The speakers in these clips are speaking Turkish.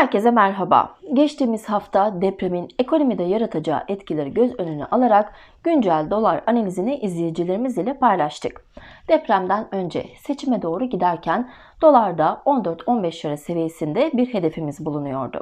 Herkese merhaba. Geçtiğimiz hafta depremin ekonomide yaratacağı etkileri göz önüne alarak güncel dolar analizini izleyicilerimiz ile paylaştık. Depremden önce seçime doğru giderken dolarda 14-15 lira seviyesinde bir hedefimiz bulunuyordu.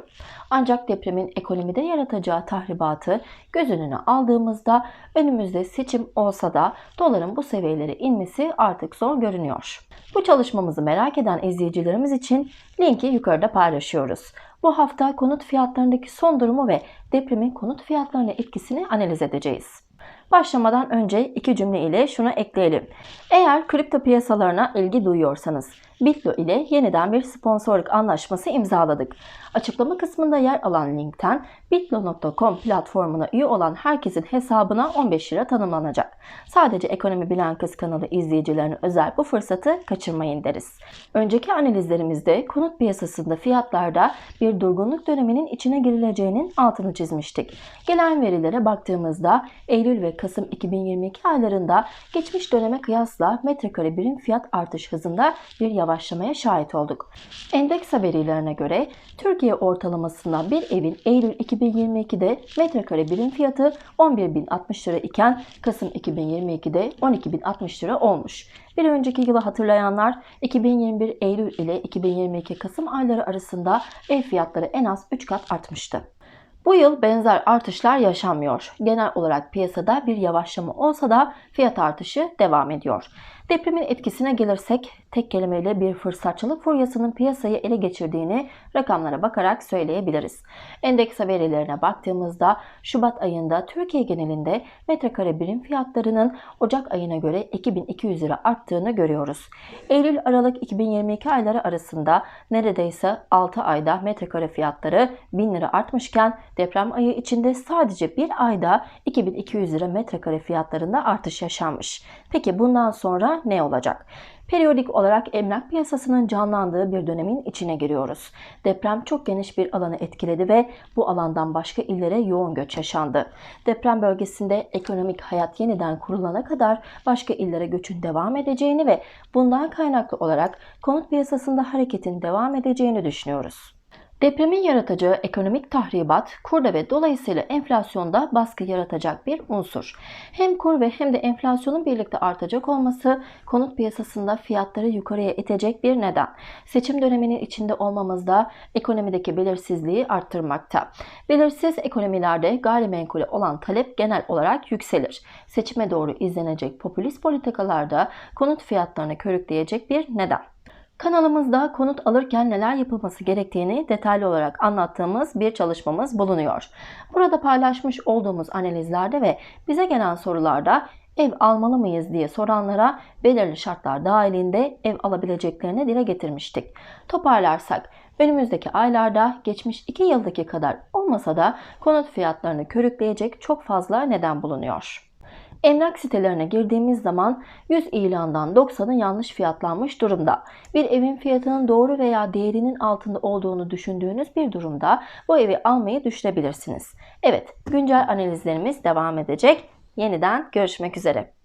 Ancak depremin ekonomide yaratacağı tahribatı göz önüne aldığımızda önümüzde seçim olsa da doların bu seviyelere inmesi artık zor görünüyor. Bu çalışmamızı merak eden izleyicilerimiz için linki yukarıda paylaşıyoruz. Bu hafta konut fiyatlarındaki son durumu ve depremin konut fiyatlarına etkisini analiz edeceğiz. Başlamadan önce iki cümle ile şunu ekleyelim. Eğer kripto piyasalarına ilgi duyuyorsanız Bitlo ile yeniden bir sponsorluk anlaşması imzaladık. Açıklama kısmında yer alan linkten bitlo.com platformuna üye olan herkesin hesabına 15 lira tanımlanacak. Sadece Ekonomi Bilen Kız kanalı izleyicilerine özel bu fırsatı kaçırmayın deriz. Önceki analizlerimizde konut piyasasında fiyatlarda bir durgunluk döneminin içine girileceğinin altını çizmiştik. Gelen verilere baktığımızda Eylül ve Kasım 2022 aylarında geçmiş döneme kıyasla metrekare birim fiyat artış hızında bir yavaşlamaya şahit olduk. Endeks verilerine göre Türkiye ortalamasında bir evin Eylül 2022'de metrekare birim fiyatı 11.060 lira iken Kasım 2022'de 12.060 lira olmuş. Bir önceki yılı hatırlayanlar 2021 Eylül ile 2022 Kasım ayları arasında ev fiyatları en az 3 kat artmıştı. Bu yıl benzer artışlar yaşanmıyor. Genel olarak piyasada bir yavaşlama olsa da fiyat artışı devam ediyor. Depremin etkisine gelirsek tek kelimeyle bir fırsatçılık furyasının piyasayı ele geçirdiğini rakamlara bakarak söyleyebiliriz. Endeks verilerine baktığımızda Şubat ayında Türkiye genelinde metrekare birim fiyatlarının Ocak ayına göre 2200 lira arttığını görüyoruz. Eylül-Aralık 2022 ayları arasında neredeyse 6 ayda metrekare fiyatları 1000 lira artmışken deprem ayı içinde sadece bir ayda 2200 lira metrekare fiyatlarında artış yaşanmış. Peki bundan sonra ne olacak? Periyodik olarak emlak piyasasının canlandığı bir dönemin içine giriyoruz. Deprem çok geniş bir alanı etkiledi ve bu alandan başka illere yoğun göç yaşandı. Deprem bölgesinde ekonomik hayat yeniden kurulana kadar başka illere göçün devam edeceğini ve bundan kaynaklı olarak konut piyasasında hareketin devam edeceğini düşünüyoruz. Depremin yaratacağı ekonomik tahribat kurda ve dolayısıyla enflasyonda baskı yaratacak bir unsur. Hem kur ve hem de enflasyonun birlikte artacak olması konut piyasasında fiyatları yukarıya itecek bir neden. Seçim döneminin içinde olmamız da ekonomideki belirsizliği arttırmakta. Belirsiz ekonomilerde gayrimenkule olan talep genel olarak yükselir. Seçime doğru izlenecek popülist politikalarda konut fiyatlarını körükleyecek bir neden. Kanalımızda konut alırken neler yapılması gerektiğini detaylı olarak anlattığımız bir çalışmamız bulunuyor. Burada paylaşmış olduğumuz analizlerde ve bize gelen sorularda ev almalı mıyız diye soranlara belirli şartlar dahilinde ev alabileceklerini dile getirmiştik. Toparlarsak önümüzdeki aylarda geçmiş 2 yıldaki kadar olmasa da konut fiyatlarını körükleyecek çok fazla neden bulunuyor. Emlak sitelerine girdiğimiz zaman 100 ilandan 90'ı yanlış fiyatlanmış durumda. Bir evin fiyatının doğru veya değerinin altında olduğunu düşündüğünüz bir durumda bu evi almayı düşünebilirsiniz. Evet, güncel analizlerimiz devam edecek. Yeniden görüşmek üzere.